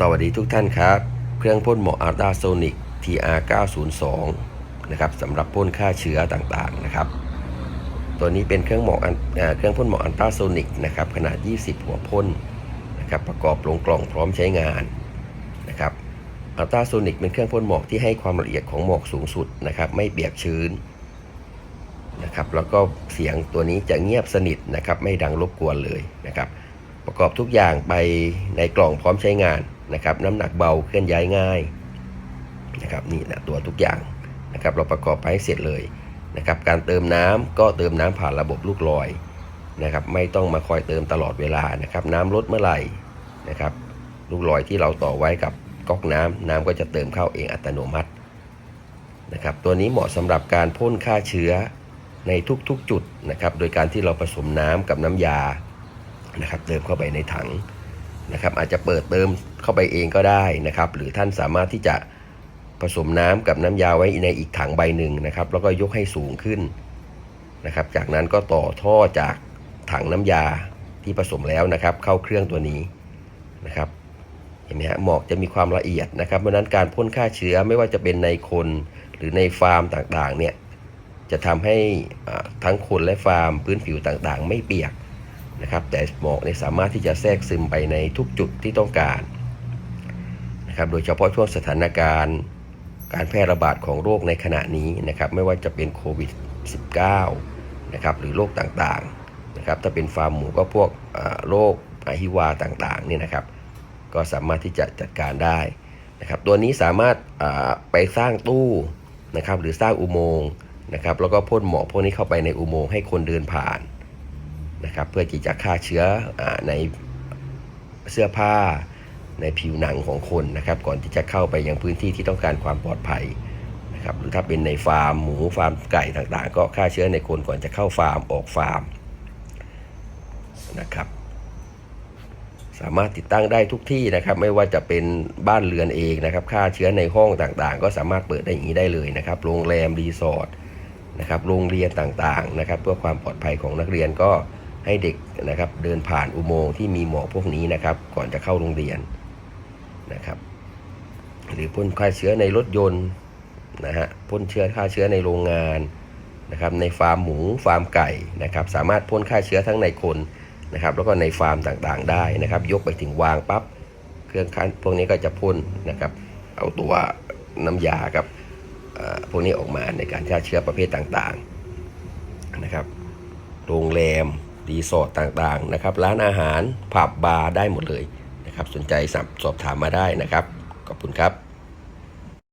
สวัสดีทุกท่านครับ เครื่องพ่นหมอกอัลตาโซนิก TR 902นะครับสำหรับพ่นฆ่าเชื้อต่างๆนะครับ ตัวนี้เป็นเครื่องหมอกเอ่อเครื่องพ่นหมอกอัลตราโซนิกนะครับขนาด 20 หัวพ่นนะครับประกอบลงกล่องพร้อมใช้งานนะครับอัลตราโซนิกเป็นเครื่องพ่นหมอกที่ให้ความละเอียดของหมอกสูงสุดนะครับไม่เปียกชื้นนะครับแล้วก็เสียงตัวนี้จะเงียบสนิทนะครับไม่ดังรบกวนเลยนะครับประกอบทุกอย่างไปในกล่องพร้อมใช้งาน นะครับน้ำหนักเบาเคลื่อนย้ายง่ายนะครับนี่นะตัวทุกอย่างนะครับเราประกอบไปให้เสร็จเลยนะครับการเติมน้ำก็เติมน้ำผ่านระบบลูกลอยนะครับไม่ต้องมาคอยเติมตลอดเวลานะครับน้ำลดเมื่อไหร่นะครับลูกลอยที่เราต่อไว้กับก๊อกน้ำน้ำก็จะเติมเข้าเองอัตโนมัตินะครับตัวนี้เหมาะสำหรับการพ่นฆ่าเชื้อในทุกๆจุดนะครับโดยการที่เราผสมน้ำกับน้ำยานะครับเติมเข้าไปในถัง นะครับอาจจะเปิดเติมเข้าไปเองก็ได้นะครับ หรือท่านสามารถที่จะผสมน้ำกับน้ำยาไว้ในอีกถังใบหนึ่งนะครับ แล้วก็ยกให้สูงขึ้นนะครับ จากนั้นก็ต่อท่อจากถังน้ำยาที่ผสมแล้วนะครับ เข้าเครื่องตัวนี้นะครับเห็นไหมฮะหมอกจะมีความละเอียดนะครับ เพราะนั้นการพ่นฆ่าเชื้อไม่ว่าจะเป็นในคนหรือในฟาร์มต่างๆเนี่ยจะทำให้ทั้งคนและฟาร์มพื้นผิวต่างๆ ไม่เปียก นะครับแต่หมอกเนี่ยสามารถที่จะแทรกซึมไปในทุกจุดที่ต้องการนะครับโดยเฉพาะช่วงสถานการณ์การแพร่ระบาดของโรคในขณะนี้นะครับไม่ว่าจะเป็นโควิด -19 นะครับหรือโรคต่างๆนะครับถ้าเป็นฟาร์มหมูก็พวกโรคอหิวาต่างๆเนี่ยนะครับ ก็สามารถที่จะจัดการได้นะครับตัวนี้สามารถไปสร้างตู้นะครับหรือสร้างอุโมงค์นะครับแล้วก็พ่นหมอกพวกนี้เข้าไปในอุโมงค์ให้คนเดินผ่าน นะครับเพื่อที่จะฆ่าเชื้ออในเสื้อผ้าในผิวหนังของคนนะครับก่อนที่จะเข้าไปยังพื้นที่ที่ต้องการความปลอดภัยนะครับหรือถ้าเป็นในฟาร์มหมูฟาร์มไก่ต่างๆ ก็ฆ่าเชื้อในคนก่อนจะเข้าฟาร์มออกฟาร์มนะครับสามารถติดตั้งได้ทุกที่นะครับไม่ว่าจะเป็นบ้านเรือนเองนะครับฆ่าเชื้อในห้องต่างๆ ก็สามารถเปิดได้อย่างนี้ได้เลยนะครับโรงแรมรีสอร์ทนะครับโรงเรียนต่างๆนะครับเพื่อความปลอดภัยของนักเรียนก็ ให้เด็กนะครับ เดินผ่านอุโมงค์ที่มีหมอกพวกนี้นะครับ ก่อนจะเข้าโรงเรียนนะครับ หรือพ่นฆ่าเชื้อในรถยนต์นะฮะพ่นเชื้อฆ่าเชื้อในโรงงานนะครับ ในฟาร์มหมูฟาร์มไก่นะครับ สามารถพ่นฆ่าเชื้อทั้งในคนนะครับ แล้วก็ในฟาร์มต่างๆ ได้นะครับ ยกไปถึงวางปั๊บเครื่องคันพวกนี้ก็จะพ่นนะครับ เอาตัวน้ำยากับเอ่อพวกนี้ออกมาในการฆ่าเชื้อประเภทต่างๆนะครับ โรงแรม รีสอร์ทต่างๆนะครับร้านอาหารผับบาร์ได้หมดเลยนะครับสนใจสอบสอบถามมาได้นะครับ ขอบคุณครับ